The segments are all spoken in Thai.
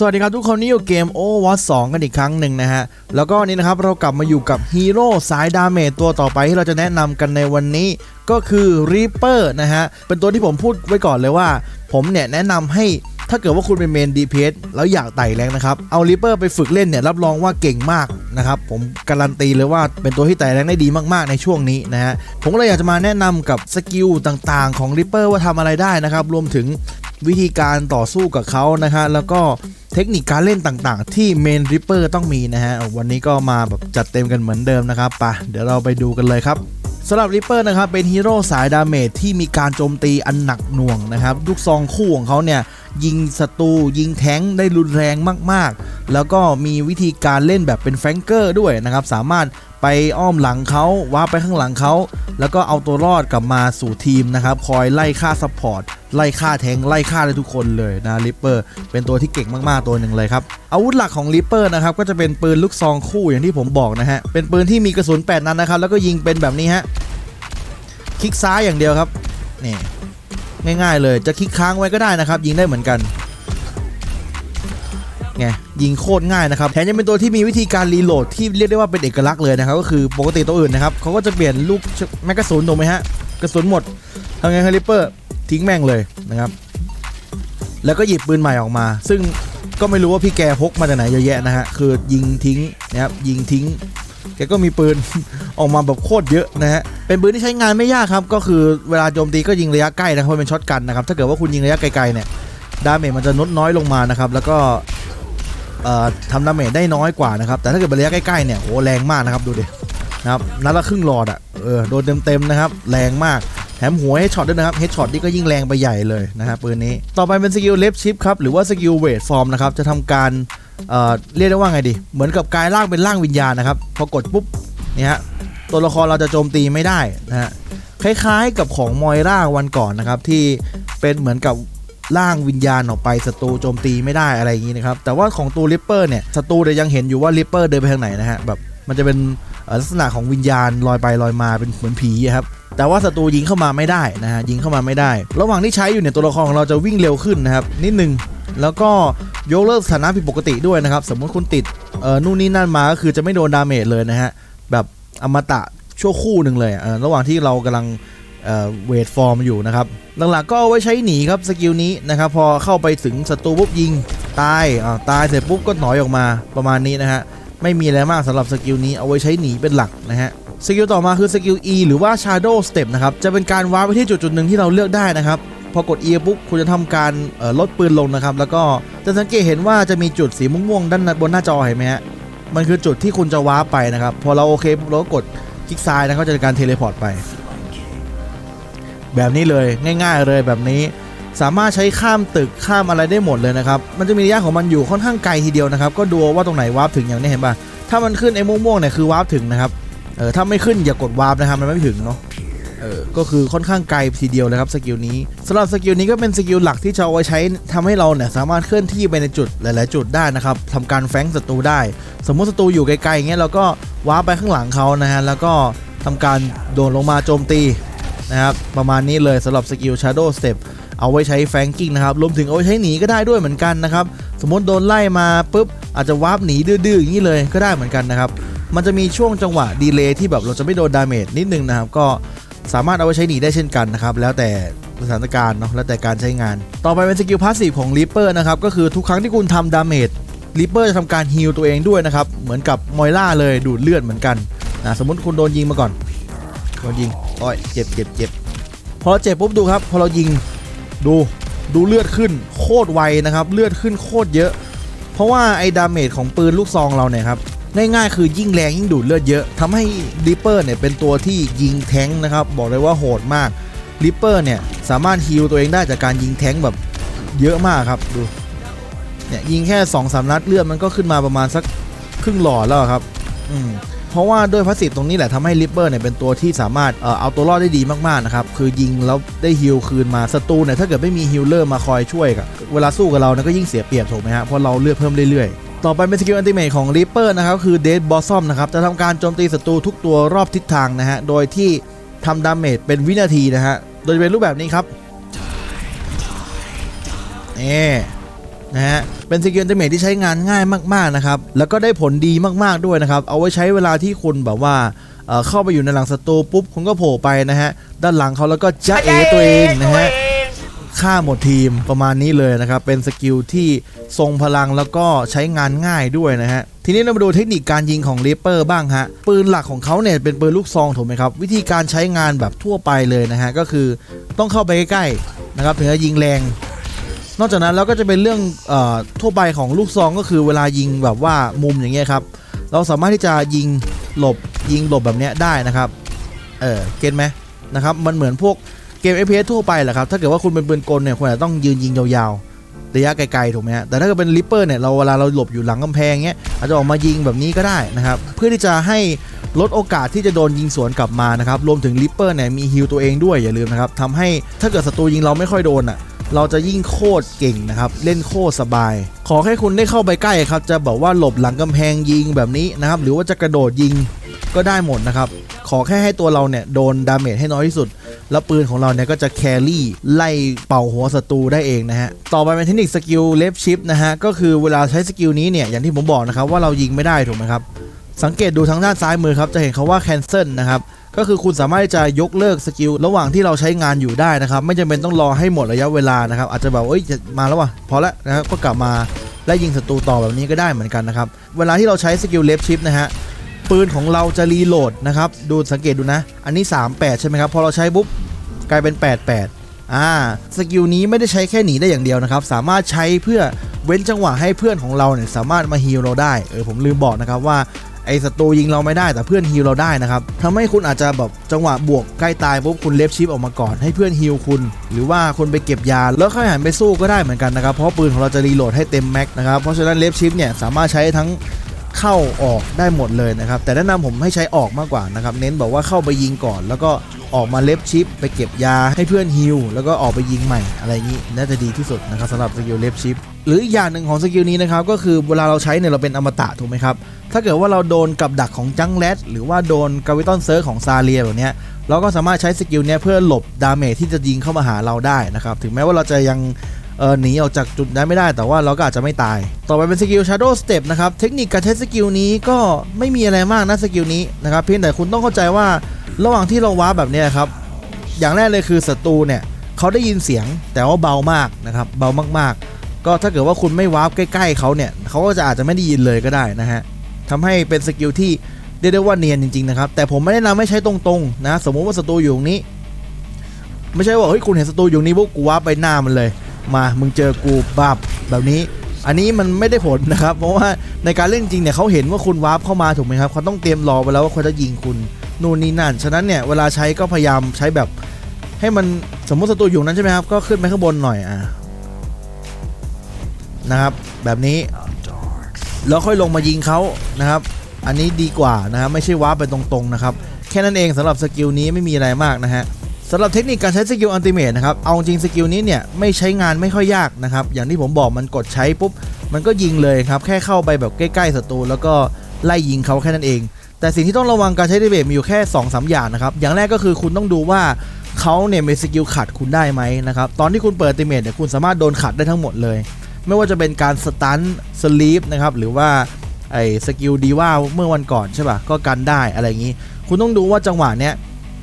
สวัสดีครับทุกคนนี่อยู่เกม Overwatch 2 กันอีกครั้งหนึ่งนะฮะ แล้วก็วันนี้นะครับเรากลับมาอยู่กับฮีโร่สายดาเมจตัวต่อไปที่เราจะแนะนำกันในวันนี้ก็คือ Reaper นะฮะ เป็นตัวที่ผมพูดไว้ก่อนเลยว่า ผมเนี่ยแนะนำให้ถ้าเกิดว่าคุณเป็นเมน DPS แล้วอยากไต่แรงนะครับ เอา Reaper ไปฝึกเล่นเนี่ยรับรองว่าเก่งมากนะครับผมการันตีเลยว่าเป็นตัวที่ไต่แรงได้ดีมากๆในช่วงนี้นะฮะผมก็เลยอยากจะมาแนะนำกับสกิลต่างๆ ของ Reaper ว่าทำอะไรได้นะครับรวมถึงวิธีการต่อสู้กับเขานะฮะแล้วก็ ทคนิคการเล่นต่างๆ ที่เมนริปเปอร์ต้องมีนะฮะ วันนี้ก็มาแบบจัดเต็มกันเหมือนเดิมนะครับปะเดี๋ยวเราไปดูกันเลยครับสำหรับริปเปอร์นะครับเป็นฮีโร่สายดาเมจที่มีการโจมตีอันหนักหน่วงนะครับลูกซองคู่ของเขาเนี่ยยิงศัตรูยิงแท้งได้รุนแรงมากๆ แล้วก็มีวิธีการเล่นแบบเป็นแฟงเกอร์ด้วยนะครับสามารถ ไปอ้อมหลังเขาว้าไปข้างหลังเขาแล้วก็เอาตัวรอดกลับมาสู่ทีมนะครับ คอยไล่ฆ่าซัพพอร์ตไล่ฆ่าแทงไล่ฆ่าได้ทุกคนเลยนะริปเปอร์เป็นตัวที่เก่งมากๆตัวหนึ่งเลยครับ อาวุธหลักของริปเปอร์นะครับก็จะเป็นปืนลูกซองคู่อย่างที่ผมบอกนะฮะ เป็นปืนที่มีกระสุน 8 นัดนะครับ แล้วก็ยิงเป็นแบบนี้ฮะคลิกซ้ายอย่างเดียวครับนี่ง่ายๆเลยจะคลิกค้างไว้ก็ได้นะครับ ยิงได้เหมือนกัน ไงยิงโคตรง่ายนะครับแถมยังเป็นตัวที่มีวิธีการรีโหลดที่เรียกได้ว่าเป็นเอกลักษณ์เลยนะครับก็คือปกติตัวอื่นนะครับเขาก็จะเปลี่ยนลูกแมกกาซูนถูกไหมฮะกระสุนหมดทำไงฮาริปเปอร์ทิ้งแม่งเลยนะครับแล้วก็หยิบปืนใหม่ออกมา ซึ่งก็ไม่รู้ว่าพี่แกพกมาจากไหนเยอะแยะนะฮะคือยิงทิ้งนะครับยิงทิ้งแกก็มีปืน ออกมาแบบโคตรเยอะนะฮะ เป็นปืนที่ใช้งานไม่ยากครับ ก็คือเวลาโจมตีก็ยิงระยะใกล้นะครับเพราะเป็นช็อตกันนะครับ ถ้าเกิดว่าคุณยิงระยะไกลๆเนี่ย ดาเมจมันจะลดน้อยลงมานะครับ แล้วก็ ทำดาเมจได้น้อยกว่านะครับแต่ถ้าเกิดระยะใกล้ๆเนี่ยโหแรงมากนะครับดูดินะครับนัดละครึ่งหลอดอะเออโดนเต็มๆนะครับแรงมากแถมหัวเฮดช็อตด้วยนะครับเฮดช็อตนี่ก็ยิ่งแรงไปใหญ่เลยนะครับปืนนี้ต่อไปเป็นสกิลเลฟชิปครับหรือว่าสกิลเวทฟอร์มนะครับจะทำการเเรียกได้ว่าไงดี เหมือนกับกายร่างเป็นร่างวิญญาณนะครับพอกดปุ๊บเนี่ฮะตัวละครเราจะโจมตีไม่ได้นะฮะคล้ายๆกับของมอยร่าวันก่อนนะครับที่เป็นเหมือนกับ ร่างวิญญาณออกไปศัตรูโจมตีไม่ได้อะไรอย่างนี้นะครับ แต่ว่าของตัวริปเปอร์เนี่ยศัตรูเนี่ยยังเห็นอยู่ว่าริปเปอร์เดินไปทางไหนนะฮะแบบมันจะเป็นลักษณะของวิญญาณลอยไปลอยมาเป็นเหมือนผีครับแต่ว่าศัตรูยิงเข้ามาไม่ได้นะฮะยิงเข้ามาไม่ได้ ระหว่างที่ใช้อยู่เนี่ยตัวละครของเราจะวิ่งเร็วขึ้นนะครับนิดนึงแล้วก็ยกเลิกสถานะผิดปกติด้วยนะครับ สมมติคุณติดเอ่อนู่นนี่นั่นมาก็คือจะไม่โดนดาเมจเลยนะฮะแบบอมตะชั่วคู่หนึ่งเลยเออระหว่างที่เรากำลัง เวทฟอร์มอยู่นะครับ หลังๆก็เอาไว้ใช้หนีครับสกิลนี้นะครับพอเข้าไปถึงศัตรูปุ๊บยิงตายอ่าตายเสร็จปุ๊บก็ถอยออกมาประมาณนี้นะฮะไม่มีอะไรมากสำหรับสกิลนี้เอาไว้ใช้หนีเป็นหลักนะฮะสกิลต่อมาคือสกิล E หรือว่า Shadow Step นะครับจะเป็นการว้าร์ปไปที่จุดจุดหนึ่งที่เราเลือกได้นะครับพอกด E ปุ๊บคุณจะทำการลดปืนลงนะครับแล้วก็จะสังเกตเห็นว่าจะมีจุดสีม่วงๆด้านบนหน้าจอเห็นไหมฮะมันคือจุดที่คุณจะว้าร์ปไปนะครับพอเราโอเคปุ๊บเราก็กดคลิกซ้ายนะครับจะเป็นการเทเลพอร์ตไป แบบนี้เลยง่าย ๆ เลยแบบนี้ สามารถใช้ข้ามตึกข้ามอะไรได้หมดเลยนะครับมันจะมีระยะของมันอยู่ค่อนข้างไกลทีเดียวนะครับก็ดูว่าตรงไหนวาร์ปถึงอย่างนี้เห็นป่ะถ้ามันขึ้นไอ้ม่วงๆเนี่ยคือวาร์ปถึงนะครับเออถ้าไม่ขึ้นอย่ากดวาร์ปนะครับมันไม่ถึงเนาะเออก็คือค่อนข้างไกลทีเดียวเลยครับสกิลนี้สำหรับสกิลนี้ก็เป็นสกิลหลักที่จะเอาไว้ใช้ทำให้เราเนี่ยสามารถเคลื่อนที่ไปในจุดหลาย ๆ จุดได้นะครับทำการแฟงศัตรูได้ สมมติศัตรูอยู่ไกลๆอย่างเงี้ยเราก็ว้าร์ปไปข้างหลังเขานะฮะแล้วก็ทำการโดนลงมาโจมตี นะครับ ประมาณนี้เลยสำหรับสกิล Shadow Step เอาไว้ใช้แฟงกิ้งนะครับ รวมถึงเอาไว้ใช้หนีก็ได้ด้วยเหมือนกันนะครับ สมมติโดนไล่มาปุ๊บ อาจจะวาร์ปหนีดื้อๆอย่างนี้เลยก็ได้เหมือนกันนะครับ มันจะมีช่วงจังหวะดีเลย์ที่แบบเราจะไม่โดนดาเมจนิดนึงนะครับ ก็สามารถเอาไว้ใช้หนีได้เช่นกันนะครับ แล้วแต่สถานการณ์เนาะ แล้วแต่การใช้งาน ต่อไปเป็นสกิลพาสซีฟของ Reaper นะครับ ก็คือทุกครั้งที่คุณทำดาเมจ Reaper จะทำการฮีลตัวเองด้วยนะครับ เหมือนกับมอยล่าเลยดูดเลือดเหมือนกันนะ สมมติคุณโดนยิงมาก่อน โดนยิง โอ้ยเจ็บเจ็บเจ็บพอเราเจ็บปุ๊บดูครับ พอเรายิงดูดูเลือดขึ้นโคตรไวนะครับ เลือดขึ้นโคตรเยอะ เพราะว่าไอ้ดาเมจของปืนลูกซองเราเนี่ยครับง่ายๆคือยิ่งแรงยิ่งดูดเลือดเยอะทำให้ริปเปอร์เนี่ยเป็นตัวที่ยิงแท้งนะครับ บอกเลยว่าโหดมากริปเปอร์เนี่ยสามารถฮีลตัวเองได้จากการยิงแท้งแบบเยอะมากครับดูเนี่ยยิงแค่2อสามนัดเลือดมันก็ขึ้นมาประมาณสักครึ่งหลอดแล้วครับ อืม เพราะว่าด้วยพาสซีฟตรงนี้แหละทำให้ริปเปอร์เนี่ยเป็นตัวที่สามารถเอ่อเอาตัวรอดได้ดีมากๆนะครับคือยิงแล้วได้ฮิลคืนมาศัตรูเนี่ยถ้าเกิดไม่มีฮิลเลอร์มาคอยช่วยกับเวลาสู้กับเราเนี่ยก็ยิ่งเสียเปรียบถูกไหมฮะเพราะเราเลือดเพิ่มเรื่อยๆต่อไปเป็นสกิลอันติเมทของ Reaper นะครับคือ Dead Blossom นะครับจะทำการโจมตีศัตรูทุกตัวรอบทิศทางนะฮะ โดยที่ทำดาเมจเป็นวินาทีนะฮะ โดยจะเป็นรูปแบบนี้ครับเอ นะฮะเป็นสกิลอันติเมทที่ใช้งานง่ายมากๆนะครับแล้วก็ได้ผลดีมากๆด้วยนะครับเอาไว้ใช้เวลาที่คุณแบบว่าเอ่อเข้าไปอยู่ในหลังศัตรูปุ๊บคุณก็โผล่ไปนะฮะด้านหลังเขาแล้วก็จ้าเอตัวเองนะฮะฆ่าหมดทีมประมาณนี้เลยนะครับ เป็นสกิลที่ทรงพลังแล้วก็ใช้งานง่ายด้วยนะฮะ ทีนี้เรามาดูเทคนิคการยิงของเลเปอร์บ้างฮะ ปืนหลักของเขาเนี่ยเป็นปืนลูกซองถูกไหมครับ วิธีการใช้งานแบบทั่วไปเลยนะฮะ ก็คือต้องเข้าไปใกล้ๆนะครับถึงจะยิงแรง นอกจากนั้นแล้วก็จะเป็นเรื่องอทั่วไปของลูกซองก็คือเวลายิงแบบว่ามุมอย่างเงี้ยครับ เราสามารถที่จะยิงหลบยิงหลบแบบเนี้ยได้นะครับ เออเก็ตไหมนะครับ มันเหมือนพวกเกม FPS ทั่วไปแหละครับ ถ้าเกิดว่าคุณเป็นปืนกลเนี่ยคุณอาจจะต้องยืนยิงยาวๆ ระยะไกลๆถูกไหมฮะ แต่ถ้าเกิดเป็นริปเปอร์เนี่ยเราเวลาเราหลบอยู่หลังกำแพงเงี้ยอาจจะออกมายิงแบบนี้ก็ได้นะครับ เพื่อที่จะให้ลดโอกาสที่จะโดนยิงสวนกลับมานะครับ รวมถึงริปเปอร์เนี่ยมีฮิลตัวเองด้วยอย่าลืมนะครับทำให้ถ้าเกิดศัตรูยิงเราไม่ค่อยโดนอะ เราจะยิ่งโคตรเก่งนะครับ เล่นโคตรสบาย ขอแค่คุณได้เข้าไปใกล้ครับ จะบอกว่าหลบหลังกำแพงยิงแบบนี้นะครับ หรือว่าจะกระโดดยิงก็ได้หมดนะครับ ขอแค่ให้ตัวเราเนี่ยโดนดาเมจให้น้อยที่สุด แล้วปืนของเราเนี่ยก็จะแครี่ไล่เป่าหัวศัตรูได้เองนะฮะ ต่อไปเป็นเทคนิคสกิลเลฟชิปนะฮะ ก็คือเวลาใช้สกิลนี้เนี่ยอย่างที่ผมบอกนะครับว่าเรายิงไม่ได้ถูกไหมครับ สังเกตดูทางด้านซ้ายมือครับจะเห็นคาว่า cancel นะครับ ก็คือคุณสามารถที่จะยกเลิกสกิลระหว่างที่เราใช้งานอยู่ได้นะครับ ไม่จำเป็นต้องรอให้หมดระยะเวลานะครับ อาจจะแบบเอ้ยมาแล้ววะพอแล้วนะครับก็กลับมาและยิงศัตรูต่อแบบนี้ก็ได้เหมือนกันนะครับ เวลาที่เราใช้สกิลเลฟชิปนะฮะปืนของเราจะรีโหลดนะครับ ดูสังเกตดูนะ อันนี้ 38 ใช่ไหมครับพอเราใช้ปุ๊บกลายเป็น 88อ่าสกิลนี้ไม่ได้ใช้แค่หนีได้อย่างเดียวนะครับ สามารถใช้เพื่อเว้นจังหวะให้เพื่อนของเราเนี่ยสามารถมาฮีลเราได้เออผมลืมบอกนะครับว่า ไอ้ศัตรูยิงเราไม่ได้แต่เพื่อนฮิลเราได้นะครับทำให้คุณอาจจะแบบจังหวะบวกใกล้ตายปุ๊บคุณเลฟชิปออกมาก่อนให้เพื่อนฮิลคุณ หรือว่าคุณไปเก็บยาแล้วค่อยหันไปสู้ก็ได้เหมือนกันนะครับเพราะปืนของเราจะรีโหลดให้เต็มแม็กนะครับเพราะฉะนั้นเลฟชิปเนี่ยสามารถใช้ทั้ง เข้าออกได้หมดเลยนะครับ แต่แนะนำผมให้ใช้ออกมากกว่านะครับ เน้นบอกว่าเข้าไปยิงก่อน แล้วก็ออกมาเล็บชิป ไปเก็บยาให้เพื่อนฮิลแล้วก็ออกไปยิงใหม่อะไรอย่างนี้น่าจะดีที่สุดนะครับสำหรับสกิลเล็บชิปหรืออีกอย่างหนึ่งของสกิลนี้นะครับก็คือเวลาเราใช้เนี่ยเราเป็นอมตะถูกไหมครับถ้าเกิดว่าเราโดนกับดักของจังแรดหรือว่าโดนกาวิตอนเซิร์ของซาเลียแบบเนี้ยเราก็สามารถใช้สกิลเนี้ยเพื่อหลบดาเมจที่จะยิงเข้ามาหาเราได้นะครับถึงแม้ว่าเราจะยัง เออหนีออกจากจุดนั้นไม่ได้แต่ว่าเราก็อาจจะไม่ตาย ต่อไปเป็นสกิล Shadow Step นะครับ เทคนิคการใช้สกิลนี้ก็ไม่มีอะไรมากนะสกิลนี้นะครับเพียงแต่คุณต้องเข้าใจว่าระหว่างที่เราว้าแบบนี้ครับ อย่างแรกเลยคือศัตรูเนี่ยเขาได้ยินเสียงแต่ว่าเบามากนะครับเบามากๆ ก็ถ้าเกิดว่าคุณไม่ว้าใกล้ ๆเขาเนี่ยเขาก็จะอาจจะไม่ได้ยินเลยก็ได้นะฮะทำให้เป็นสกิลที่เรียกได้ว่าเนียนจริงๆนะครับแต่ผมไม่แนะนำให้ใช้ตรงๆนะสมมุติว่าศัตรูอยู่ตรงนี้ ไม่ใช่ว่าเฮ้ยคุณเห็นศัตรูอยู่นี้พวกกูว้าไปหน้ามันเลย มามึงเจอกูบับแบบนี้ อันนี้มันไม่ได้ผลนะครับ เพราะว่าในการเล่นจริงเนี่ยเขาเห็นว่าคุณวาร์ปเข้ามาถูกไหมครับเขาต้องเตรียมรอไปแล้วว่าเขาจะยิงคุณนู่นนี่นั่น ฉะนั้นเนี่ยเวลาใช้ก็พยายามใช้แบบ ให้มันสมมติศัตรูอยู่นั้นใช่ไหมครับ ก็ขึ้นไปข้างบนหน่อยอะนะครับ แบบนี้แล้วค่อยลงมายิงเขานะครับ อันนี้ดีกว่านะครับไม่ใช่วาร์ปไปตรงๆนะครับ แค่นั้นเองสำหรับสกิลนี้ไม่มีอะไรมากนะฮะ สำหรับเทคนิคการใช้สกิลอันติเมทนะครับ เอาจริงสกิลนี้เนี่ยไม่ใช้งานไม่ค่อยยากนะครับ อย่างที่ผมบอกมันกดใช้ปุ๊บ มันก็ยิงเลยครับ แค่เข้าไปแบบใกล้ๆศัตรูแล้วก็ไล่ยิงเขาแค่นั้นเอง แต่สิ่งที่ต้องระวังการใช้อันติเมทมีอยู่แค่2อสอย่างนะครับ อย่างแรกก็คือคุณต้องดูว่าเขาเนี่ยมีสกิลขัดคุณได้ไหมนะครับ ตอนที่คุณเปิดอันติเมทเนี่ยคุณสามารถโดนขัดได้ทั้งหมดเลย ไม่ว่าจะเป็นการสตันสลีปนะครับหรือว่าไอ้สกิลดีว่าเมื่อวันก่อนใช่ป่ะก็กันได้อะไรอย่างนี้ คุณต้องดูว่าจังหวะเนี้ย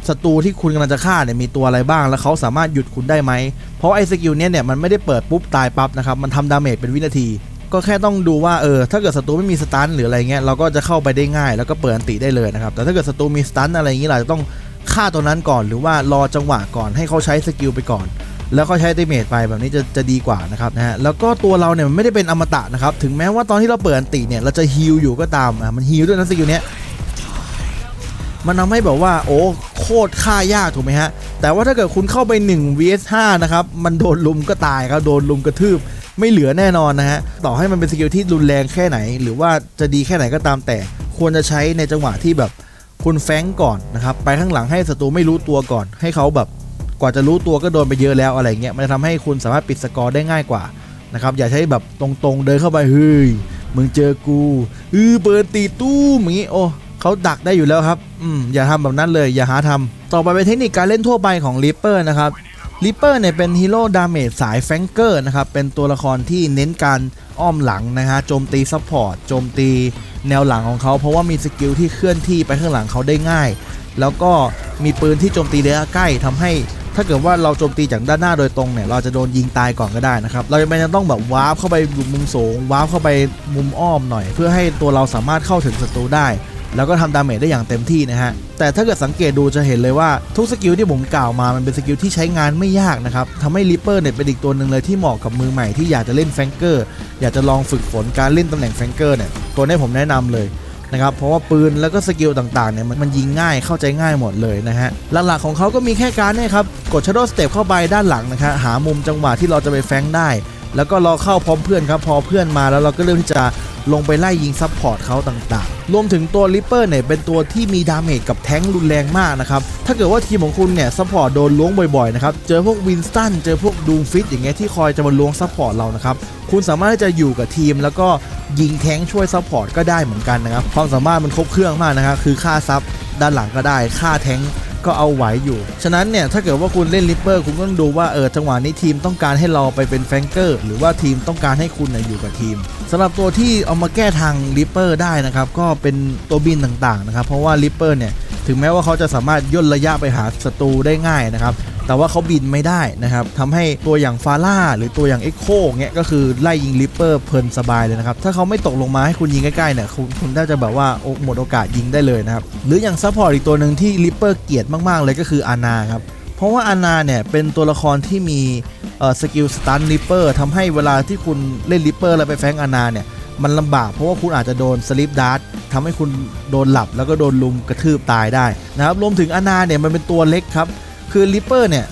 ศัตรูที่คุณกำลังจะฆ่าเนี่ยมีตัวอะไรบ้าง แล้วเขาสามารถหยุดคุณได้ไหม เพราะไอ้สกิลเนี้ยเนี่ยมันไม่ได้เปิดปุ๊บตายปั๊บนะครับ มันทำดาเมจเป็นวินาที ก็แค่ต้องดูว่าเออถ้าเกิดศัตรูไม่มีสตันหรืออะไรเงี้ยเราก็จะเข้าไปได้ง่าย แล้วก็เปิดอันติได้เลยนะครับ แต่ถ้าเกิดศัตรูมีสตันอะไรอย่างงี้เราจะต้องฆ่าตัวนั้นก่อน หรือว่ารอจังหวะก่อนให้เขาใช้สกิลไปก่อน แล้วก็ใช้ดาเมจไปแบบนี้จะจะดีกว่านะครับนะฮะแล้วก็ตัวเราเนี่ยมันไม่ได้เป็นอมตะนะครับถึงแม้ว่าตอนที่เราเปิดอันติเนี่ยเราจะฮิลอยู่ก็ตามอะมันฮิลด้วยนะสกิลเนี้ย มันทำให้แบบว่าโอ้โคตรฆ่ายากถูกไหมฮะ แต่ว่าถ้าเกิดคุณเข้าไป 1 vs 5นะครับ มันโดนลุมก็ตายครับ โดนลุมกระทืบไม่เหลือแน่นอนนะฮะ ต่อให้มันเป็นสกิลที่รุนแรงแค่ไหน หรือว่าจะดีแค่ไหนก็ตามแต่ ควรจะใช้ในจังหวะที่แบบคุณแฟงก่อนนะครับ ไปข้างหลังให้ศัตรูไม่รู้ตัวก่อน ให้เขาแบบกว่าจะรู้ตัวก็โดนไปเยอะแล้วอะไรเงี้ย มันจะทำให้คุณสามารถปิดสกอร์ได้ง่ายกว่านะครับ อย่าใช้แบบตรงๆเดินเข้าไปเฮ้ยมึงเจอกูอือเปิดตีตู้มอย่างงี้โอ้ เขาดักได้อยู่แล้วครับอืมอย่าทำแบบนั้นเลยอย่าหาทำต่อไปเป็นเทคนิคการเล่นทั่วไปของ Reaper นะครับลิปเปอร์เนี่ยเป็นฮีโร่ดาเมจสายแฟงเกอร์นะครับเป็นตัวละครที่เน้นการอ้อมหลังนะฮะโจมตีซัพพอร์ตโจมตีแนวหลังของเขา เพราะว่ามีสกิลที่เคลื่อนที่ไปข้างหลังเขาได้ง่าย แล้วก็มีปืนที่โจมตีระยะใกล้ทำให้ ถ้าเกิดว่าเราโจมตีจากด้านหน้าโดยตรงเนี่ยเราจะโดนยิงตายก่อนก็ได้นะครับเราจะไม่จำต้องแบบวาร์ปเข้าไปมุมสูงวาร์ปเข้าไปมุมอ้อมหน่อย เพื่อให้ตัวเราสามารถเข้าถึงศัตรูได้ แล้วก็ทำดาเมจได้อย่างเต็มที่นะฮะ แต่ถ้าเกิดสังเกตดูจะเห็นเลยว่าทุกสกิลที่ผมกล่าวมามันเป็นสกิลที่ใช้งานไม่ยากนะครับทำให้ริปเปอร์เนี่ยเป็นอีกตัวหนึ่งเลยที่เหมาะกับมือใหม่ที่อยากจะเล่นแฟงเกอร์อยากจะลองฝึกฝนการเล่นตำแหน่งแฟงเกอร์เนี่ยตัวนี้ผมแนะนำเลยนะครับเพราะว่าปืนแล้วก็สกิลต่างๆเนี่ยมันยิงง่ายเข้าใจง่ายหมดเลยนะฮะหลักๆของเขาก็มีแค่การเนี่ยครับกด Shadow Step เข้าไปด้านหลังนะครับหามุมจังหวะที่เราจะไปแฟงได้ แล้วก็รอเข้าพร้อมเพื่อนครับ พอเพื่อนมาแล้วเราก็เริ่มที่จะลงไปไล่ยิงซับพอร์ตเขาต่างๆ รวมถึงตัวลิปเปอร์เนี่ยเป็นตัวที่มีดาเมจกับแท้งรุนแรงมากนะครับ ถ้าเกิดว่าทีมของคุณเนี่ยซัพพอร์ตโดนล้วงบ่อยๆนะครับ เจอพวกวินสตัน เจอพวกดูมฟิตอย่างเงี้ยที่คอยจะมาล้วงซัพพอร์ตเรานะครับ คุณสามารถที่จะอยู่กับทีมแล้วก็ยิงแท้งช่วยซัพพอร์ตก็ได้เหมือนกันนะครับ ความสามารถมันครบเครื่องมากนะครับ คือค่าซับด้านหลังก็ได้ค่าแท้ง ก็เอาไหวอยู่ ฉะนั้นเนี่ยถ้าเกิดว่าคุณเล่นลิปเปอร์คุณก็ต้องดูว่าเออจังหวะนี้ทีมต้องการให้เราไปเป็นแฟงเกอร์หรือว่าทีมต้องการให้คุณนะอยู่กับทีมสำหรับตัวที่เอามาแก้ทางลิปเปอร์ได้นะครับก็เป็นตัวบินต่างๆนะครับเพราะว่าลิปเปอร์เนี่ยถึงแม้ว่าเขาจะสามารถย่นระยะไปหาศัตรูได้ง่ายนะครับ แต่ว่าเขาบินไม่ได้นะครับทำให้ตัวอย่างฟาร่าหรือตัวอย่างเอ็กโคเงี้ยก็คือไล่ยิงลิปเปอร์เพลินสบายเลยนะครับถ้าเขาไม่ตกลงมาให้คุณยิงใกล้ๆเนี่ยคุณคุณน่าจะแบบว่าหมดโอกาสยิงได้เลยนะครับหรืออย่างซัพพอร์ตอีกตัวหนึ่งที่ลิปเปอร์เกลียดมากๆ เลยก็คืออานาครับเพราะว่าอานาเนี่ยเป็นตัวละครที่มีสกิลสตันลิปเปอร์ทำให้เวลาที่คุณเล่นลิปเปอร์แล้วไปแฟงอานาเนี่ยมันลำบากเพราะว่าคุณอาจจะโดนสลิปดาร์ททำให้คุณโดนหลับแล้วก็โดนลุมกระทืบตายได้นะครับรวมถึงอานาเนี่ยมันเป็นตัวเล็กครับ คือลิปเปอร์เนี่ย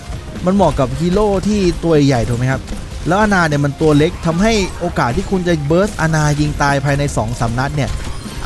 มันเหมาะกับฮีโร่ที่ตัวใหญ่ถูกไหมครับ แล้วอานาเนี่ยมันตัวเล็กทำให้โอกาสที่คุณจะเบิร์สอานายิงตายภายใน2อสนัดเนี่ย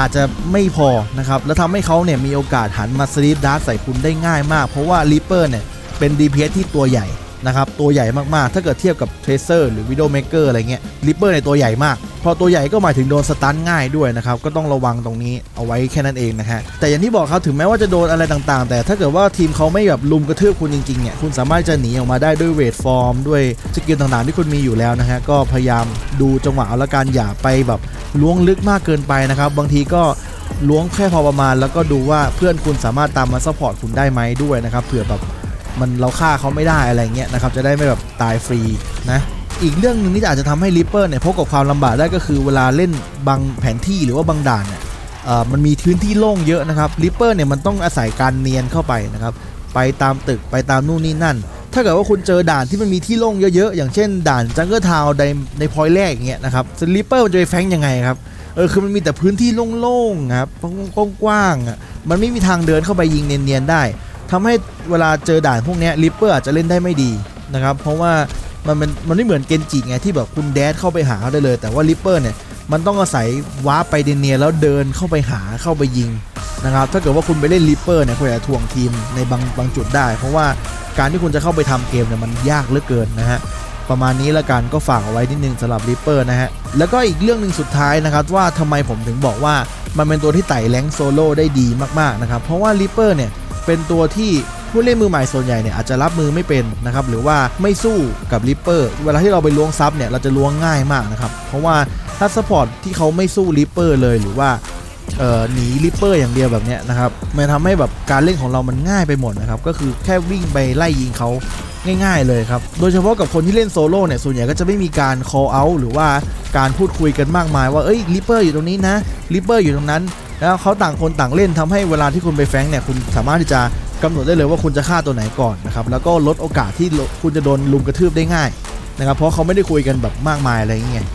อาจจะไม่พอนะครับ แล้วทำให้เขาเนี่ยมีโอกาสหันมาสลิปดาร์ใส่คุณได้ง่ายมาก เพราะว่าลิปเปอร์เนี่ยเป็น DPS ที่ตัวใหญ่นะครับ ตัวใหญ่มากๆ ถ้าเกิดเทียบกับเทรเซอร์หรือวิด o เมเกอร์อะไรเงี้ยริปเปอร์ในตัวใหญ่มาก พอตัวใหญ่ก็หมายถึงโดนสตันง่ายด้วยนะครับก็ต้องระวังตรงนี้เอาไว้แค่นั้นเองนะฮะแต่อย่างที่บอกครับถึงแม้ว่าจะโดนอะไรต่างๆ แต่ถ้าเกิดว่าทีมเขาไม่แบบลุมกระทืบคุณจริงๆเนี่ยคุณสามารถจะหนีออกมาได้ด้วยเวทฟอร์มด้วยสกิลต่างๆที่คุณมีอยู่แล้วนะฮะก็พยายามดูจังหวะเอาละกันอย่าไปแบบล้วงลึกมากเกินไปนะครับบางทีก็ล้วงแค่พอประมาณ แล้วก็ดูว่าเพื่อนคุณสามารถตามมาซัพพอร์ตคุณได้ไหมด้วยนะครับเผื่อแบบมันเราฆ่าเขาไม่ได้อะไรเงี้ยนะครับจะได้ไม่แบบตายฟรีนะ อีกเรื่องหนึ่งที่อาจจะทำให้ริปเปอร์เนี่ยพบกับความลำบากได้ก็คือเวลาเล่นบางแผนที่หรือว่าบางด่านเนี่ยมันมีพื้นที่โล่งเยอะนะครับริปเปอร์เนี่ยมันต้องอาศัยการเนียนเข้าไปนะครับไปตามตึกไปตามนู่นนี่นั่น ถ้าเกิดว่าคุณเจอด่านที่มันมีที่โล่งเยอะๆ อย่างเช่นด่านจังเกิลทาวในในพอยต์แรกอย่างเงี้ยนะครับริปเปอร์มันจะไปแฟงยังไงครับเออคือมันมีแต่พื้นที่โล่งๆครับกว้างๆมันไม่มีทางเดินเข้าไปยิงเนียนๆได้ทำให้เวลาเจอด่านพวกเนี้ลิปเปอร์อาจจะเล่นได้ไม่ดีนะครับเพราะว่า มันเป็นมันไม่เหมือนเกนจิไงที่แบบคุณแดดเข้าไปหาเขาได้เลย แต่ว่าลิปเปอร์เนี่ยมันต้องอาศัยวาร์ปไปเนียแล้วเดินเข้าไปหาเข้าไปยิงนะครับถ้าเกิดว่าคุณไปเล่นลิปเปอร์เนี่ยคุณอาจจะถ่วงทีมในบางบางจุดได้ เพราะว่าการที่คุณจะเข้าไปทำเกมเนี่ยมันยากเหลือเกินนะฮะประมาณนี้ละกันก็ฝากเอาไว้นิดนึงสำหรับริปเปอร์นะฮะแล้วก็อีกเรื่องหนึ่งสุดท้ายนะครับว่าทำไมผมถึงบอกว่ามันเป็นตัวที่ไต่แรงโซโล่ได้ดีมากๆนะครับเพราะว่าริปเปอร์เนี่ยเป็นตัวที่ ผู้เล่นมือใหม่ส่วนใหญ่เนี่ยอาจจะรับมือไม่เป็นนะครับหรือว่าไม่สู้กับริปเปอร์เวลาที่เราไปล้วงซับเนี่ยเราจะล้วงง่ายมากนะครับเพราะว่าถ้าสปอร์ตที่เขาไม่สู้ริปเปอร์เลยหรือว่าหนีริปเปอร์อย่างเดียวแบบเนี้ยนะครับมันทำให้แบบการเล่นของเรามันง่ายไปหมดนะครับก็คือแค่วิ่งไปไล่ยิงเขาง่ายๆเลยครับ โดยเฉพาะกับคนที่เล่นโซโล่เนี่ยส่วนใหญ่ก็จะไม่มีการ call out หรือว่าการพูดคุยกันมากมายว่า เอ้ยริปเปอร์อยู่ตรงนี้นะริปเปอร์อยู่ตรงนั้น แล้วเขาต่างคนต่างเล่นทำให้เวลาที่คุณไปแฟงเนี่ยคุณสามารถที่จะกำหนดได้เลยว่าคุณจะฆ่าตัวไหนก่อนนะครับแล้วก็ลดโอกาสที่คุณจะโดนลุมกระทืบได้ง่ายนะครับเพราะเขาไม่ได้คุยกันแบบมากมายอะไรอย่างเงี้ย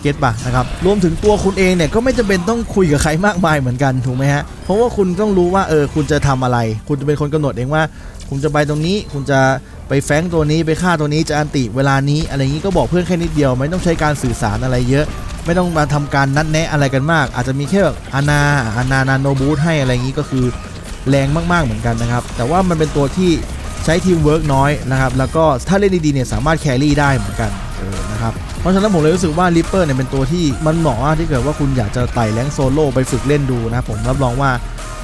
เก็ตปะนะครับรวมถึงตัวคุณเองเนี่ยก็ไม่จำเป็นต้องคุยกับใครมากมายเหมือนกันถูกไหมฮะเพราะว่าคุณต้องรู้ว่าเออคุณจะทำอะไร คุณจะเป็นคนกำหนดเองว่า คุณจะไปตรงนี้ คุณจะไปแฟงตัวนี้ไปฆ่าตัวนี้จะอันติเวลานี้อะไรอย่างนี้ก็บอกเพื่อนแค่นิดเดียว ไม่ต้องใช้การสื่อสารอะไรเยอะ ไม่ต้องมาทำการนัดแนะอะไรกันมาก อาจจะมีแค่แบบอานาอานานาโนบูทให้อะไรอย่างนี้ก็คือแรงมากๆเหมือนกันนะครับ แต่ว่ามันเป็นตัวที่ใช้ทีมเวิร์กน้อยนะครับ แล้วก็ถ้าเล่นดีๆเนี่ยสามารถแครี่ได้เหมือนกันเออนะครับ เพราะฉะนั้นผมเลยรู้สึกว่าริปเปอร์เนี่ยเป็นตัวที่มันเหมาะที่เกิดว่าคุณอยากจะไต่แรงโซโล่ไปฝึกเล่นดูนะผมรับรองว่า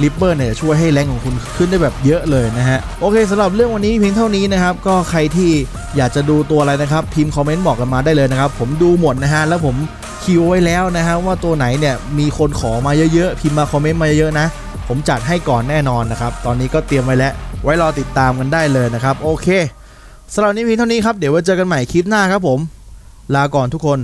ริปเปอร์เนี่ยช่วยให้แรงของคุณขึ้นได้แบบเยอะเลยนะฮะ โอเคสำหรับเรื่องวันนี้เพียงเท่านี้นะครับ ก็ใครที่อยากจะดูตัวอะไรนะครับ พิมพ์คอมเมนต์บอกกันมาได้เลยนะครับ ผมดูหมดนะฮะแล้วผม คิวไว้แล้วนะฮะว่าตัวไหนเนี่ยมีคนขอมาเยอะๆพิมพ์มาคอมเมนต์มาเยอะๆนะ ผมจัดให้ก่อนแน่นอนนะครับ ตอนนี้ก็เตรียมไว้แล้ว ไว้รอติดตามกันได้เลยนะครับ โอเคสำหรับนนี้เพียงเท่านี้ครับ เดี๋ยวไว้เจอกันใหม่คลิปหน้าครับผม ลาก่อนทุกคน